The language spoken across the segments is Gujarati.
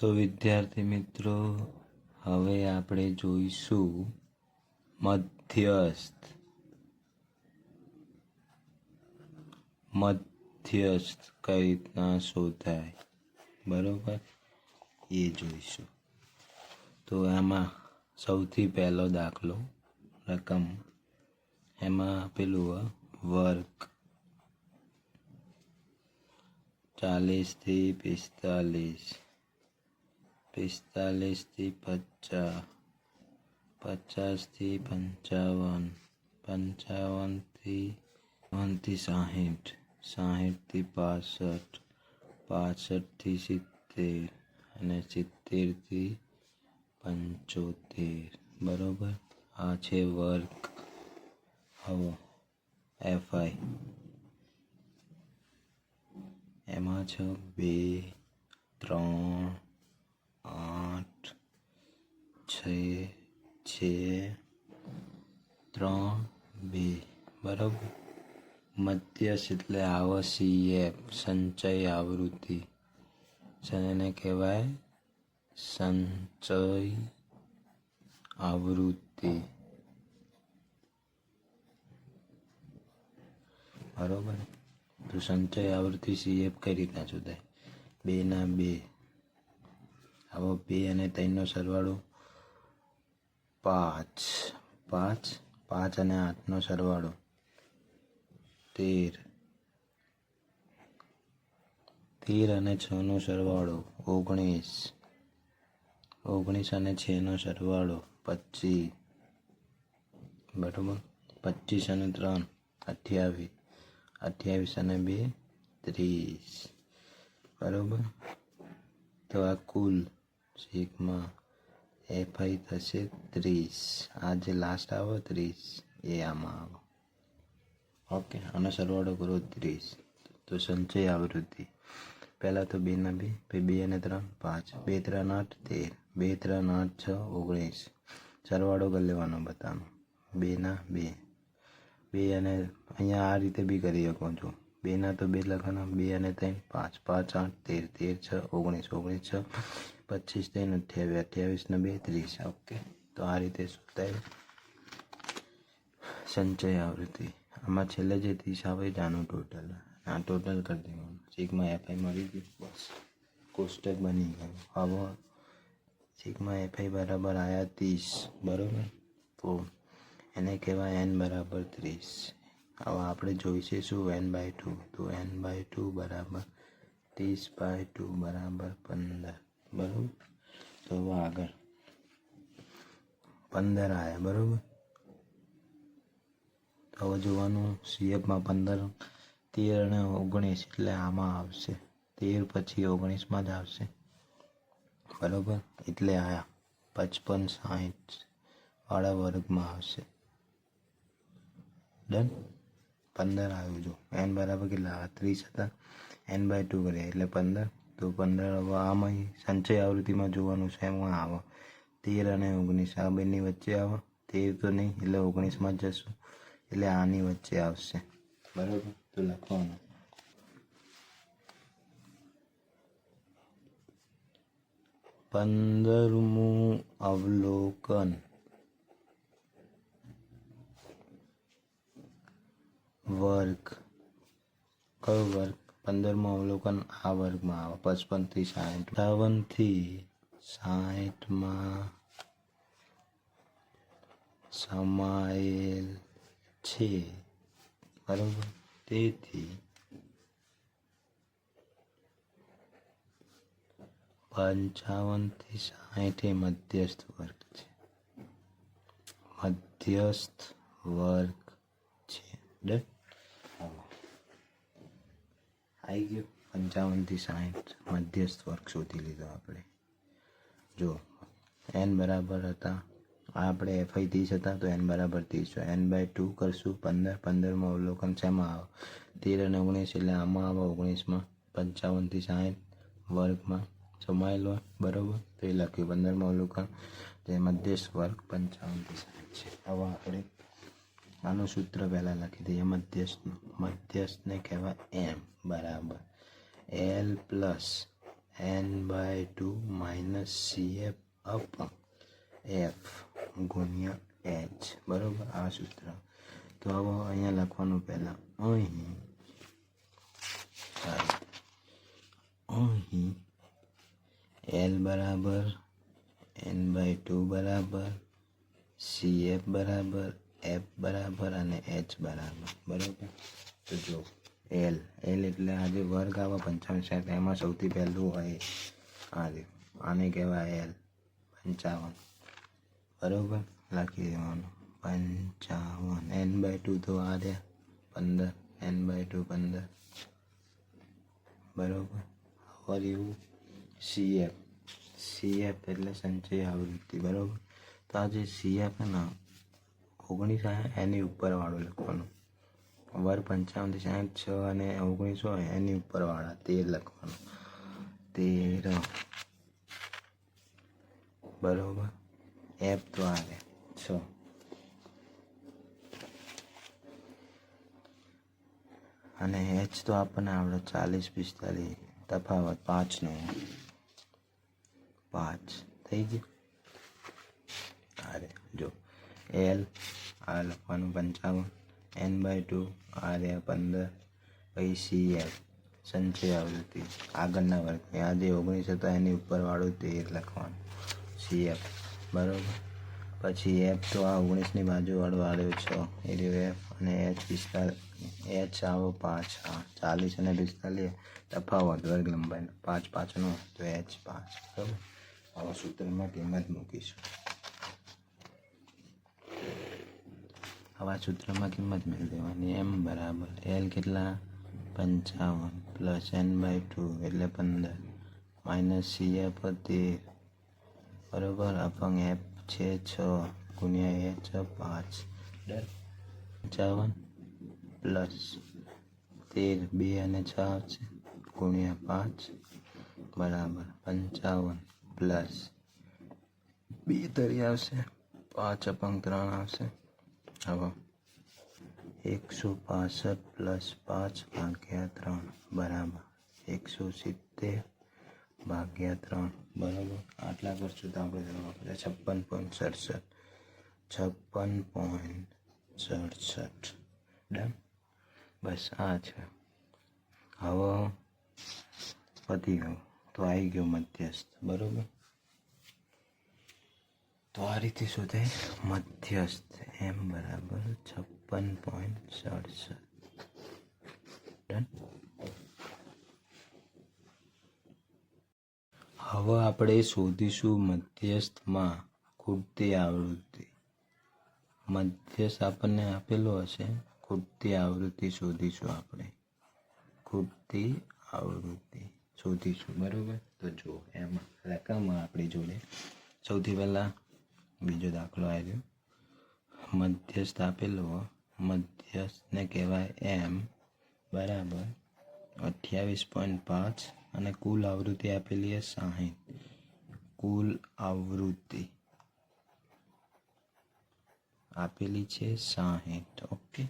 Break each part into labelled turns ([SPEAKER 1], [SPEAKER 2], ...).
[SPEAKER 1] તો વિદ્યાર્થી મિત્રો, હવે આપણે જોઈશું મધ્યસ્થ. મધ્યસ્થ કઈ રીતના શોધાય? બરોબર? એ જોઈશું. તો એમાં સૌથી પહેલો દાખલો, રકમ. એમાં આપેલું વર્ક. ચાલીસથી પિસ્તાલીસ. પિસ્તાલીસથી પચાસ પચાસથી પંચાવન, પંચાવનથી વનથી સાહીઠ, સાહીઠથી પાસઠ, પાસઠથી સિત્તેર અને સિત્તેરથી પંચોતેર. બરોબર? આ છે વર્ક હવે એફઆઈ. એમાં છે બે, ત્રણ છ છે ત્રણ બે, બરાબર? મધ્યસ્થ એટલે આવો સીએફ સંચય આવૃત્તિ. એને કહેવાય? સંચય આવૃત્તિ. બરોબર? તો સંચય આવૃત્તિ સીએફ કઈ રીતના શોધાય? બેના બે. આવો બે અને ત્રણનો સરવાળો. પાંચ પાંચ પાંચ અને આઠનો સરવાળો. તેર. તેર અને છનો સરવાળો. ઓગણીસ. ઓગણીસ અને છનો સરવાળો. પચીસ. બરાબર? પચીસ અને ત્રણ. અઠ્યાવીસ. અઠ્યાવીસ અને બે, ત્રીસ. બરાબર? તો આ કુલ સિગ્મા એફઆઈ થશે ત્રીસ. આ જે લાસ્ટ આવો ત્રીસ. એ આમાં આવો. ઓકે આનો સરવાળો કરો ત્રીસ. તો સંચય આવૃત્તિ. પહેલાં તો બેના બે, પછી બે અને ત્રણ, પાંચ. બે, ત્રણ, આઠ, તેર. બે, ત્રણ, આઠ, છ, ઓગણીસ. સરવાળો કરી લેવાનો બધાનો બેના બે. બે અને અહીંયા આ રીતે બી કરી શકો છો. બેના તો બે લખવાના બે અને ત્રણ, પાંચ. પાંચ, આઠ, તેર. તેર, છ, ઓગણીસ. ઓગણીસ, છ. પચીસ ત્રણ અઠ્યાવીસ અઠ્યાવીસ ને બે ત્રીસ ઓકે તો આ રીતે શોધાય સંચય આવૃત્તિ. આમાં છેલ્લે જે ત્રીસ આવે આનું ટોટલ આ ટોટલ કરી દેવાનું. સિગ્મા એફઆઈ મળી ગયું. બસ. કોષ્ટક બની ગયું. હવે સિગ્મા એફઆઈ બરાબર આયા ત્રીસ. બરાબર? તો એને કહેવાય એન બરાબર ત્રીસ. હવે આપણે જોઈશે શું? એન બાય ટુ તો એન બાય ટુ બરાબર ત્રીસ બાય ટુ બરાબર પંદર. બરાબર? તો આગળ. પંદર આવ્યા બરાબર? તો હવે જોવાનું સીએફમાં પંદર, તેર અને ઓગણીસ, એટલે આમાં આવશે. તેર પછી ઓગણીસમાં જ આવશે. બરાબર? એટલે આયા, પચપન, સાહીઠ વાળા વર્ગમાં આવશે. ડન? પંદર આવ્યું જો. એન બરાબર કેટલા? ત્રીસ હતા. એન બાય ટુ કર્યા, એટલે પંદર. તો પંદર આમાં સંચય આવૃત્તિમાં જોવાનું છે, એમાં આવે. તેર અને ઓગણીસ, આ બંને વચ્ચે આવે. તેર તો નહીં, એટલે ઓગણીસમાં જશું. એટલે આની વચ્ચે આવશે. બરાબર? તો લખવાનું. પંદરમું અવલોકન. વર્ગ. કયો વર્ગ? પંદરમું અવલોકન આ વર્ગમાં આવે. પચપનથી સાઠ અઠાવનથી સાઠમાં સમાયેલ છે. બરાબર? તેથી પંચાવનથી સાઠ એ મધ્યસ્થ વર્ગ છે. મધ્યસ્થ વર્ગ છે. ડન? આવી ગયો. પંચાવનથી સાઠ મધ્યસ્થ વર્ગ શોધી લીધો આપણે. જો એન બરાબર હતા. આપણે એફઆઈ ત્રીસ હતા, તો એન બરાબર ત્રીસ એન બાય ટુ કરશું, પંદર. પંદરમાં અવલોકન શેમાં આવે? તેર અને ઓગણીસ એટલે આમાં આવે ઓગણીસમાં. પંચાવનથી સાઠ વર્ગમાં સમાયેલો બરાબર? તો એ લખ્યું. પંદરમાં અવલોકન. જે મધ્યસ્થ વર્ગ પંચાવનથી સાઠ છે. હવે આપણે આનું સૂત્ર પહેલાં લખી દઈએ મધ્યસ્થનું મધ્યસ્થને કહેવાય એમ બરાબર L plus N by two minus C F upon F ગુણ્યા એચ બરોબર આ સૂત્ર તો હવે અહીંયા લખવાનું પહેલાં અહીં ચાલો અહીં એલ બરાબર એન બાય ટુ બરાબર સી એફ બરાબર એફ બરાબર અને એચ બરાબર બરાબર? તો જો એલ એલ એટલે આજે વર્ગ આવે પંચાવન સાહેબ એમાં સૌથી પહેલું હોય આ રહ્યું. આને કહેવાય એલ પંચાવન. બરાબર? લખી દેવાનું. પંચાવન. એન બાય ટુ તો આ રહ્યા, પંદર. એન બાય ટુ પંદર. બરાબર? એવું સીએફ સીએફ એટલે સંચય આવૃત્તિ, બરાબર? તો આ જે સીએફ ને ઓગણીસ એની ઉપરવાળું લખવાનું. વર પંચાવનથી સાઠ છ અને ઓગણીસો એની ઉપરવાળા તેર લખવાનું. તેર. બરોબર? એપ તો આવે છ. અને એચ તો આપણને આવડે ચાલીસ, પિસ્તાલીસ, તફાવત પાંચનો પાંચ. થઈ ગયું? અરે, જો. એલ આ લખવાનું પંચાવન એન બાય ટુ આર રહ્યા પંદર પછી સી એફ સંચય આવૃત્તિ, આગળના વર્ગની આજે ઓગણીસ હતા એની ઉપરવાળું તેર લખવાનું. સી એફ બરાબર? પછી એફ તો આ ઓગણીસની બાજુવાળું આવ્યો છ એ રહ્યો એફ અને એચ પિસ્તાલીસ એચ આવો પાંચ, હા, ચાલીસ અને પિસ્તાલીસ, તફાવત, વર્ગ લંબાઈનો પાંચ પાંચનો, તો એચ પાંચ, બરાબર? આવા સૂત્રમાં કિંમત મૂકીશું. આવા સૂત્રમાં કિંમત મેળવી દેવાની. એમ બરાબર. એલ કેટલા? પંચાવન પ્લસ એન બાય ટુ એટલે પંદર. માઇનસ સી એફ તેર. બરાબર? અપંગ એફ છે છ. ગુણ્યા એચ પાંચ. ડન પંચાવન પ્લસ તેર બે અને છ. આવશે ગુણ્યા પાંચ. બરાબર. પંચાવન પ્લસ બે તરી આવશે. પાંચ અપંગ ત્રણ આવશે. હવે એકસો પાસઠ પ્લસ પાંચ ભાગ્યા ત્રણ, બરાબર. એકસો સિત્તેર ભાગ્યા ત્રણ, બરાબર. આટલા કરશું તો આપણે જવાબ છપ્પન પોઈન્ટ સડસઠ. છપ્પન પોઈન્ટ સડસઠ. ડન? બસ, આ છે. હવે પતી ગયું. તો આવી ગયો મધ્યસ્થ. બરાબર? તો આ રીતે શોધે મધ્યસ્થ એમ બરાબર છપ્પન પોઈન્ટ સડસઠ. ડન. હવે આપણે શોધીશું મધ્યસ્થમાં ખૂટતી આવૃત્તિ. મધ્યસ્થ આપણને આપેલો હશે. ખૂટતી આવૃત્તિ શોધીશું આપણે. ખૂટતી આવૃત્તિ શોધીશું. બરાબર? તો જો એમાં, રકમ આપણી જોડે. સૌથી પહેલાં બીજો દાખલો આવ્યો મધ્યસ્થ આપેલો મધ્યસ્થને કહેવાય એમ બરાબર અઠ્યાવીસ પોઈન્ટ પાંચ અને કુલ આવૃત્તિ આપેલી છે સાહીઠ. કુલ આવૃત્તિ આપેલી છે સાહીઠ. ઓકે.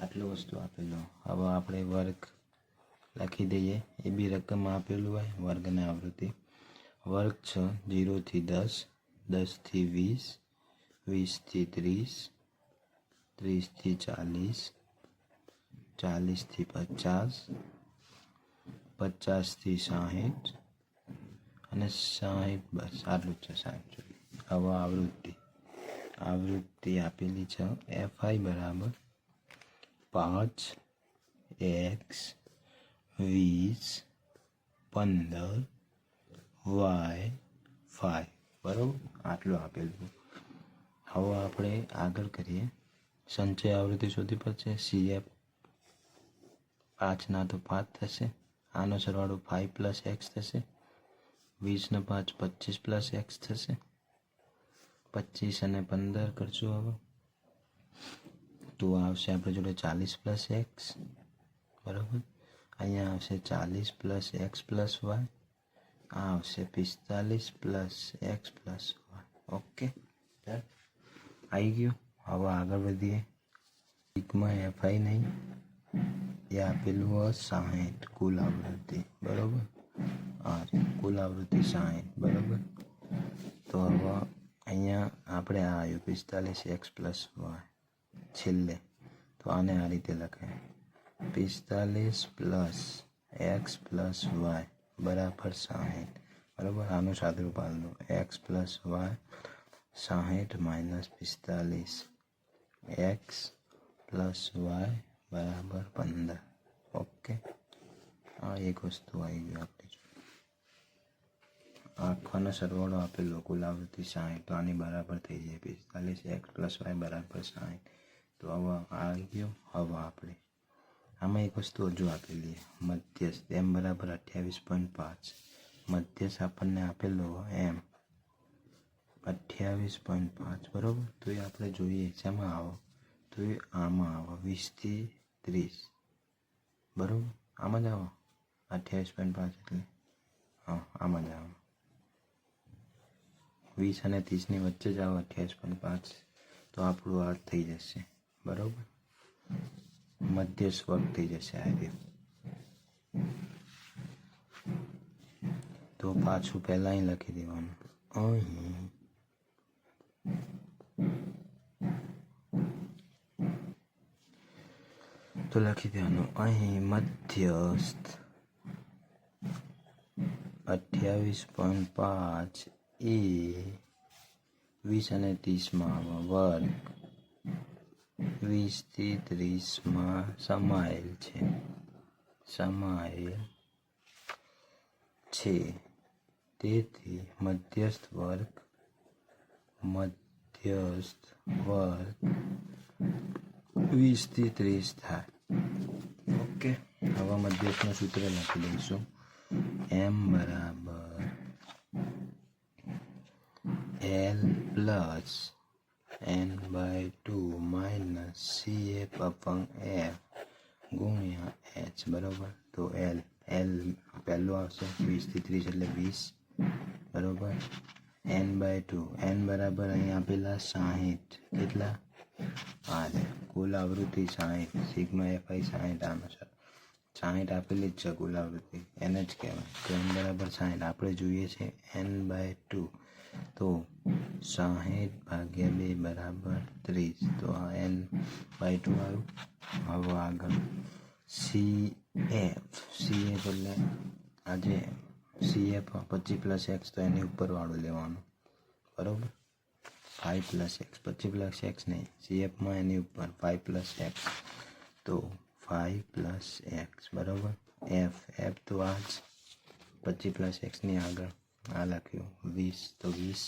[SPEAKER 1] આટલું વસ્તુ આપેલો હવે આપણે વર્ગ લખી દઈએ. એ બી રકમ આપેલું હોય વર્ગને આવૃત્તિ. વર્ગ છ જીરોથી દસ. દસથી વીસ વીસથી ત્રીસ ત્રીસથી ચાલીસ ચાલીસથી પચાસ પચાસથી સાહીઠ અને સાહીઠ બસ આટલું છે સુધી હવે આવૃત્તિ. આવૃત્તિ આપેલી છે એફઆઈ બરાબર પાંચ, એક્સ, વીસ, પંદર, વાય, ફાઈવ. બરાબર? આટલું આપેલું હવે આપણે આગળ કરીએ. સંચય આવૃત્તિ શોધી પડશે. સીએફ પાંચના તો પાંચ થશે. આનો સરવાળો ફાઈવ પ્લસ એક્સ થશે. વીસને પાંચ પચીસ પ્લસ એક્સ થશે. પચીસ અને પંદર કરશું હવે. તો આવશે આપણે જોડે ચાલીસ પ્લસ એક્સ બરાબર? અહીંયા આવશે ચાલીસ પ્લસ એક્સ પ્લસ વાય આ આવશે પિસ્તાલીસ plus X plus Y okay done આવી ગયું હવે આગળ વધીએ એકમાં એફઆઈ નહીં એ આપેલું હોય સાહીઠ કુલ આવૃત્તિ બરાબર આ છે કુલ આવૃત્તિ સાહીઠ બરાબર તો હવે અહીંયા આપણે આ આવ્યું પિસ્તાલીસ એક્સ પ્લસ વાય છેલ્લે તો આને આ રીતે લખાય પિસ્તાલીસ પ્લસ એક્સ પ્લસ વાય બરાબર સાહીઠ બરાબર આનું સાદુરૂપ હાલનું એક્સ પ્લસ વાય સાહીઠ માઇનસ પિસ્તાલીસ એક્સ પ્લસ વાય બરાબર પંદર ઓકે આ એક વસ્તુ આવી ગઈ આપણી જોડે. આખાનો સરવાળો આપેલો કુલ આવૃત્તિ સાહીઠ તો આની બરાબર થઈ જાય પિસ્તાલીસ એક્સ પ્લસ વાય બરાબર સાહીઠ તો હવે આ આવી ગયો હવે આપણે આમાં એક વસ્તુ હજુ આપેલી. મધ્યસ્થ, એમ બરાબર અઠ્યાવીસ પોઈન્ટ પાંચ. મધ્યસ્થ આપણને આપેલો એમ અઠ્યાવીસ પોઈન્ટ પાંચ, બરાબર? તો એ આપણે જોઈએ શેમાં આવો? તો એ આમાં આવો. વીસથી ત્રીસ. બરાબર? આમાં જ આવો? અઠ્યાવીસ પોઈન્ટ પાંચ એટલે? હા, આમાં જ આવો. વીસ અને ત્રીસની વચ્ચે જ આવો અઠ્યાવીસ પોઈન્ટ પાંચ. તો આપણું આ થઈ જશે. બરાબર? મધ્ય સ્વર્ગ થઈ જશે આ તો પાછું પહેલા લખી દેવાનું. અહીં. તો લખી દેવાનું. અહીં મધ્યસ્થ અઠ્યાવીસ પોઈન્ટ પાંચ એ વીસ અને ત્રીસમાં વર્ગ વીસથી ત્રીસમાં સમાયેલ છે. સમાયેલ છે તેથી મધ્યસ્થ વર્ગ મધ્યસ્થ વર્ગ વીસથી ત્રીસ થાય. ઓકે, હવે મધ્યસ્થનું સૂત્ર લખી દઈશું. એમ બરાબર, L plus N by two minus C F upon F ગુણ્યા એચ બરાબર તો એલ એલ પહેલું આવશે વીસથી ત્રીસ એટલે વીસ બરાબર એન બાય ટુ એન બરાબર અહીં આપેલા સાહીઠ કેટલા હા કુલ આવૃત્તિ સાહીઠ સિગ્મા એફ આઈ આનો છે સાહીઠ આપેલી જ છે કુલ આવૃત્તિ એને જ કહેવાય તો એન બરાબર સાહીઠ આપણે જોઈએ છે એન બાય ટુ તો સાહીઠ ભાગ્યા બે બરાબર ત્રીસ તો આ એન બાય ટુ આવ્યું હવે આગળ સી એફ સી એફ એટલે આજે સી એફ પચીસ પ્લસ એક્સ તો એની ઉપરવાળું લેવાનું બરાબર ફાઇવ પ્લસ એક્સ પચીસ પ્લસ એક્સ નહીં સી એફમાં એની ઉપર ફાઇવ પ્લસ એક્સ તો ફાઇવ પ્લસ એક્સ બરાબર એફ એફ તો આ જ પચીસ પ્લસ એક્સની આગળ આ લખ્યું વીસ તો વીસ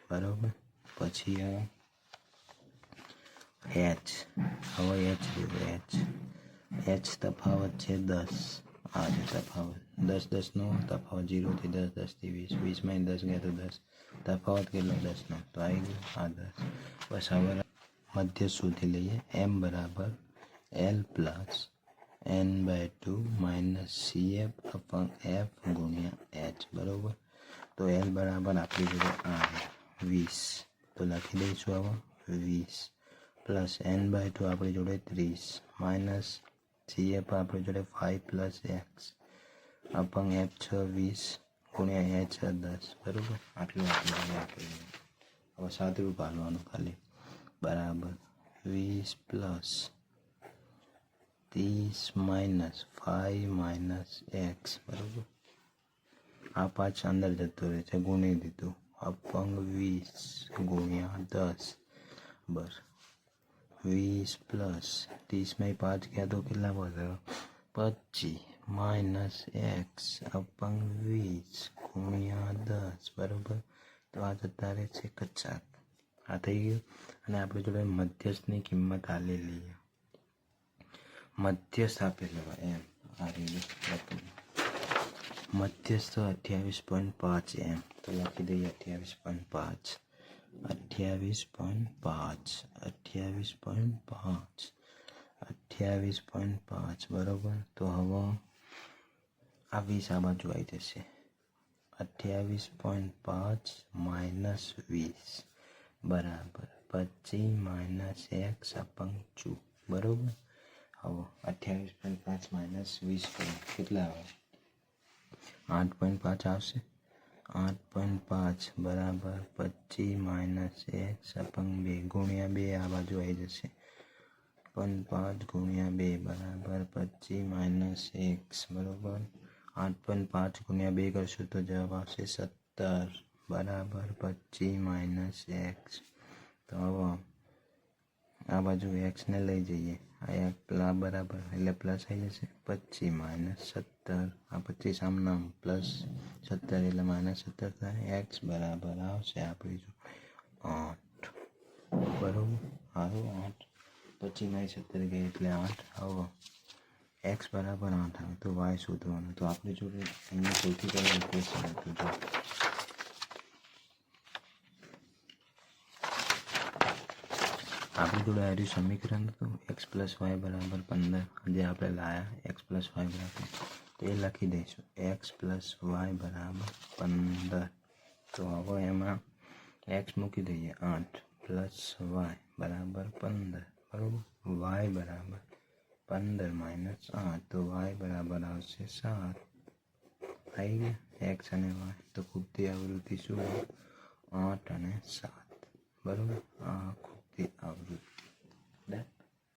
[SPEAKER 1] બરાબર પછી આ એચ હવે એચ લીધું એચ એચ તફાવત છે દસ આ છે તફાવત દસ દસનો તફાવત જીરોથી દસ દસથી વીસ વીસમાં દસ ગયા તો દસ તફાવત કેટલો દસનો તો આવી ગયો આ દસ બસ હવે મધ્ય સુધી લઈએ એમ બરાબર L plus N by two minus C F upon F ગુણ્યા એચ બરાબર તો એલ બરાબર આપણી જોડે આ વીસ તો લખી દઈશું હવે વીસ પ્લસ એન બાય ટુ આપણી જોડે ત્રીસ માઇનસ સી એફ આપણી જોડે five plus X upon F છ વીસ ગુણ્યા એચ દસ બરાબર આટલું આપણે આપેલું હવે સાદુરૂપ હાલવાનું ખાલી બરાબર વીસ પ્લસ ત્રીસ માઇનસ ફાઇવ માઇનસ એક્સ બરાબર આ પાંચ અંદર જતો રહે છે ગુણી દીધું અપંગ વીસ ગુણ્યા દસ બસ વીસ પ્લસ ત્રીસમાં પાંચ ગયા તો કેટલા બધા પચીસ માઇનસ એક્સ અપંગ વીસ ગુણ્યા દસ બરાબર તો આ જતા રહે છે કચાક આ થઈ ગયું અને આપણે જોડે મધ્યસ્થની કિંમત આલેલી છે મધ્યસ્થ આપેલો હોય એમ આ રીતે મધ્યસ્થ અઠ્યાવીસ પોઈન્ટ પાંચ એમ તો લખી દઈએ અઠ્યાવીસ પોઈન્ટ પાંચ અઠ્યાવીસ પોઈન્ટ પાંચ અઠ્યાવીસ પોઈન્ટ પાંચ અઠ્યાવીસ પોઈન્ટ પાંચ બરાબર તો હવે આ વીસ આ બાજુ આવી જશે અઠ્યાવીસ પોઈન્ટ પાંચ માઇનસ વીસ બરાબર પચીસ માઇનસ એક્સ અપંગ ચુ બરાબર હવે અઠ્યાવીસ પોઈન્ટ પાંચ માઇનસ વીસ કરો કેટલા આવે? આઠ પોઈન્ટ પાંચ આવશે. આઠ પોઈન્ટ પાંચ બરાબર પચીસ માઇનસ એક સપંગ બે ગુણ્યા બે આ બાજુ આવી જશે. પણ પાંચ ગુણ્યા બે બરાબર પચીસ માઇનસ એક્સ બરાબર. આઠ પોઈન્ટ પાંચ ગુણ્યા બે કરશું તો જવાબ આવશે સત્તર બરાબર પચીસ માઇનસ એક્સ તો હવે આ બાજુ એક્સને લઈ જઈએ. આ એક પ્લા બરાબર, એટલે પ્લસ આવી જશે. પચીસ માઇનસ સત્તર. આ પચીસ આમ નામ પ્લસ સત્તર, એટલે માઇનસ સત્તર થાય. એક્સ બરાબર આવશે આપણી જો આઠ. બરાબર? સારું આઠ. પચીસ માઇનસ સત્તર ગઈ, એટલે આઠ. આવો. એક્સ બરાબર આઠ આવે. તો વાય શોધવાનું. તો આપણી જોડે અહીંયા સૌથી પહેલાં ઇક્વેશન હતું, જો. આપણી જોડે આવ્યું સમીકરણ હતું એક્સ પ્લસ વાય બરાબર પંદર જે આપણે લાયા એક્સ પ્લસ વાય બરાબર તો એ લખી દઈશું એક્સ પ્લસ વાય બરાબર પંદર તો હવે એમાં એક્સ મૂકી દઈએ આઠ પ્લસ વાય બરાબર પંદર બરાબર વાય બરાબર પંદર માઇનસ આઠ તો વાય બરાબર આવશે સાત આવી ગયા એક્સ અને વાય તો ખૂબતી આવૃત્તિ શું હોય? આઠ અને સાત બરાબર આ out um, root. That